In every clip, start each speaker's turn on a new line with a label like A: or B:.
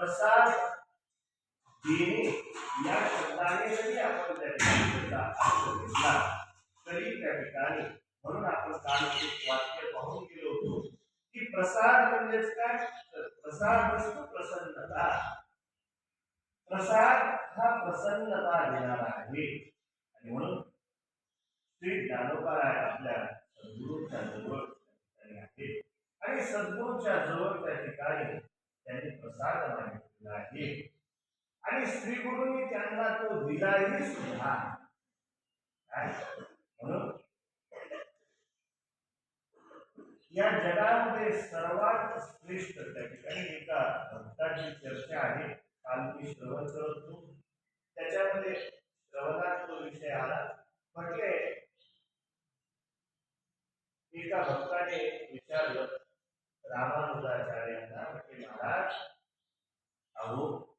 A: प्रसाद देणे या शब्दाने जरी आपण त्या ठिकाणी अर्थ घेतला तरी त्या ठिकाणी म्हणून आपण काल एक वाक्य पाहून गेलो होतो की प्रसाद म्हणजेच काय? तर प्रसाद असतो प्रसन्नता. प्रसाद हा प्रसन्नता देणारा आहे. आणि म्हणून श्री ज्ञानोबाराय आपल्या सद्गुरूंच्या जवळ ठिकाणी आहे आणि सद्गुरूच्या जवळ त्या ठिकाणी त्यांनी प्रसाद मागितलेला आहे. आणि श्री गुरुंनी त्यांना तो दिलाही सुद्धा म्हणून या जगामध्ये सर्वात श्रेष्ठ त्या ठिकाणी एका भक्ताची चर्चा आहे. काल मी श्रवण करत. होतो त्याच्यामध्ये श्रवणात तो विषय आला. म्हटले एका भक्ताने विचारलं रामा म्हटले महाराज अहो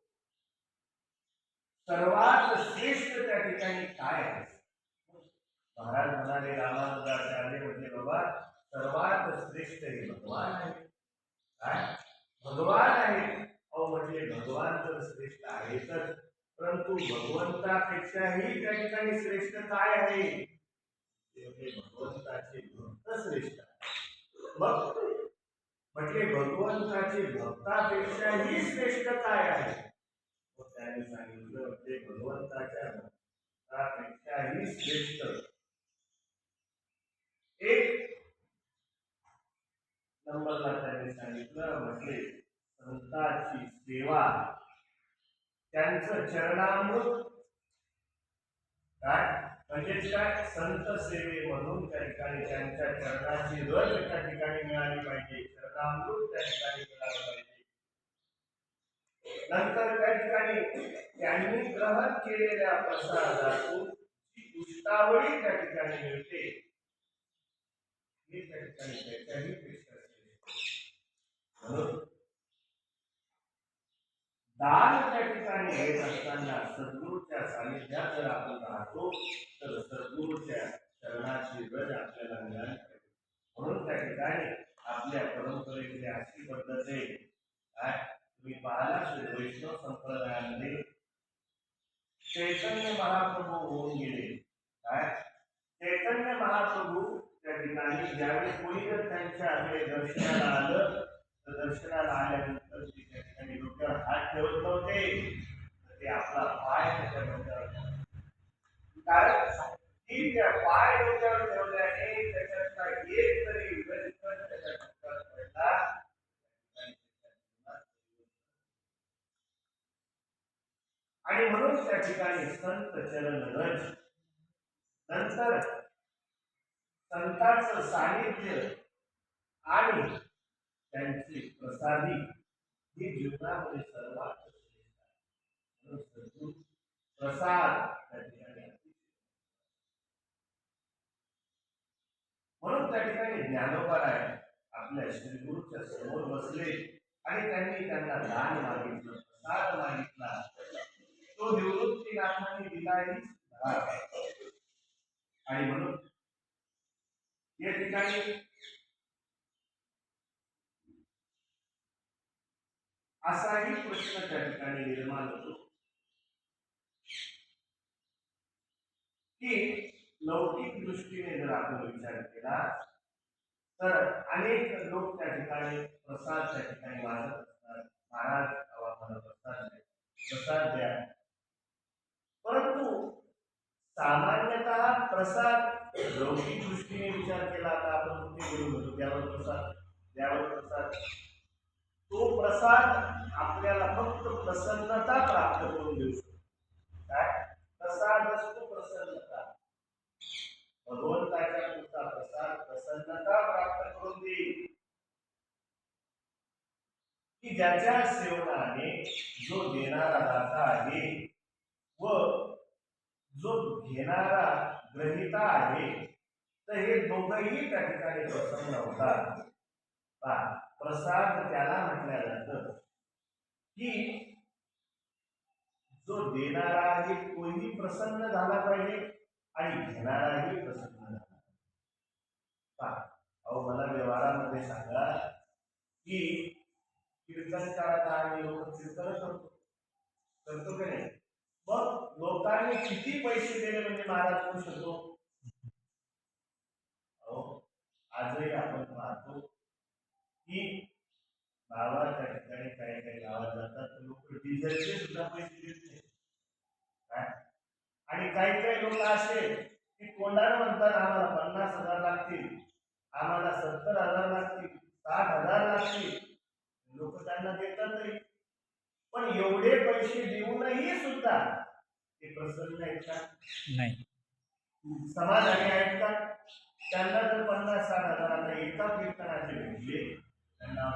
A: सर्वात श्रेष्ठ त्या ठिकाणी काय आहे? महाराज म्हणाले रामानुजाचार्य म्हणजे बाबा सर्वात श्रेष्ठ हे भगवान आहे. काय? भगवान आहे. अहो म्हटले भगवान तर श्रेष्ठ आहेतच परंतु भगवंतापेक्षाही त्या ठिकाणी श्रेष्ठ काय आहे? ते म्हणजे भगवंताचे भक्त श्रेष्ठ आहे मग? म्हटले भगवंताचे भक्तापेक्षाही श्रेष्ठ काय आहे मग त्याने सांगितलं म्हणजे भगवंताच्या भक्तापेक्षाही श्रेष्ठ एक नंबरला त्यांनी सांगितलं म्हटले संतांची सेवा त्यांचं चरणामृत काय? म्हणजेच काय? संत सेवे म्हणून त्या ठिकाणी त्यांच्या चरणाची रज त्या ठिकाणी मिळाली पाहिजे. चरणामृत त्या ठिकाणी मिळालं पाहिजे. नंतर त्या ठिकाणी त्यांनी ग्रहण केलेल्या प्रसादातून जी उष्टावळी त्या ठिकाणी मिळते. मी त्या ठिकाणी त्याच्याही पेक्षा श्रेष्ठ. म्हणून दान त्या ठिकाणी घेत असताना सद्गुरूच्या सानिध्यात जर आपण राहतो तर सद्गुरूच्या चरणाची रज आपल्याला मिळाली म्हणून त्या ठिकाणी आपल्या परंपरेची अशी पद्धत आहे. काय? तुम्ही पाहिला वैष्णव संप्रदायामध्ये चैतन्य महाप्रभू होऊन गेले. काय? चैतन्य महाप्रभू त्या ठिकाणी ज्यावेळी कोणी जर त्यांच्याकडे दर्शनाला आलं तर दर्शनाला आल्यानंतर ते त्या ठिकाणी डोक्यावर हात ठेवत नव्हते. तर ते आपला पाय त्याच्या डोक्यावर कारण ती त्या पाय डोक्यावर ठेवत त्याच्यातला एक तरी व्यतिकरण त्याच्या डोक्यावर पडला आणि त्याच्या जीवनात आणि म्हणून त्या ठिकाणी संत चरण रज नंतर संतांचं सानिध्य आणि त्यांची प्रसादी ही जीवनामध्ये सर्वात श्रेष्ठ म्हणून प्रसाद त्या ठिकाणी म्हणून त्या ठिकाणी ज्ञानोपाराय आपल्या श्रीगुरूच्या समोर बसले आणि त्यांनी त्यांना दान मागितलं प्रसाद मागितला. तो निवृत्तीनाथांनी दिलाही धरा. आणि म्हणून या ठिकाणी असाही प्रश्न त्या ठिकाणी निर्माण होतो. की लौकिक दृष्टीने जर आपण विचार केला तर अनेक लोक त्या ठिकाणी प्रसाद त्या ठिकाणी वाजत असतात. महाराज हवा मला प्रसाद प्रसाद द्या. सामान्यतः प्रसाद लौकिक दृष्टीने विचार केला आता आपण कुठे गेलो होतो? त्यावर प्रसाद द्यावर प्रसाद. तो प्रसाद आपल्याला फक्त प्रसन्नता प्राप्त करून देऊ शकतो. काय? प्रसाद असतो प्रसन्नता. भगवंताच्या पुढचा प्रसाद प्रसन्नता प्राप्त करून देईल. की ज्याच्या सेवनाने जो देणारा दाता आहे व जो घेणारा ग्रहिता आहे तर हे दोघंही त्या ठिकाणी प्रसन्न होतात. प्रसाद त्याला म्हटल्या जात की जो देणारा आहे तोही प्रसन्न झाला पाहिजे आणि घेणाराही प्रसन्न झाला अहो मला व्यवहारामध्ये सांगा की कीर्तन काळात आम्ही लोक कीर्तन करतो. करतो की नाही? मग लोकांनी किती पैसे दिले म्हणजे महाराज होऊ शकतो? अहो आजही आपण पाहतो की गावाच्या ठिकाणी काही काही गावात जातात लोक डिझेलचे सुद्धा पैसे देत नाही काय? आणि काही काही लोक असे की कोणाला म्हणतात आम्हाला पन्नास हजार लागतील आम्हाला सत्तर हजार लागतील साठ हजार लागतील. लोक त्यांना देतात नाही. पण एवढे पैसे देऊन सुद्धा ते प्रसन्न आहेत का?
B: नाही.
A: समाधानी आहेत का त्यांना जर पन्नास साठ हजार आता एका कीर्तनाचे भेटले. त्यांना